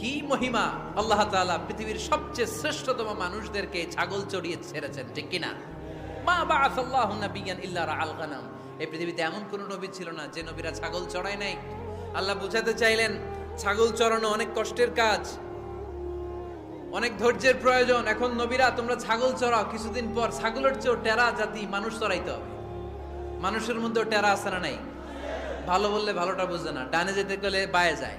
কি মহিমা? আল্লাহ তাআলা পৃথিবীর সবচেয়ে শ্রেষ্ঠতম মানুষদেরকে ছাগল চড়িয়ে ছেড়েছেন, ঠিক কি না মা বাআসাল্লাহু নাবিয়ান ইল্লা রাআল গানাম। এই পৃথিবীতে এমন কোন নবী ছিল না যে নবীরা ছাগল চড়ায় নাই। আল্লাহ বুঝাতে চাইলেন, ছাগল চড়ানো অনেক কষ্টের কাজ, অনেক ধৈর্যের প্রয়োজন। এখন নবীরা, তোমরা ছাগল চড়াও, কিছুদিন পর ছাগলের চেয়েও টেরা জাতি মানুষ চড়াইতে হবে। মানুষের মধ্যেও টেরা আছে না নাই? ভালো বললে ভালোটা বুঝে না। ডানে যেতে গেলে বায়ে যায়।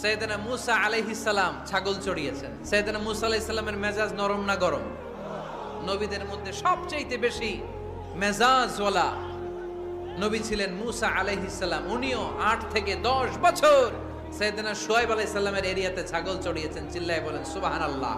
সৈয়দনা মুসা আলাইহিসাল্লাম ছাগল চড়িয়েছেন। সৈয়দনা মুসা আলাইসাল্লামের মেজাজ নরম না গরম? নবীদের মধ্যে সবচাইতে বেশি মেজাজওয়ালা নবী ছিলেন মুসা আলাইহিসাল্লাম উনিও আট থেকে দশ বছর সৈয়দনা সোয়াইব আলাইসাল্লামের এরিয়াতে ছাগল চড়িয়েছেন, চিল্লায় বলেন, সুবহানাল্লাহ।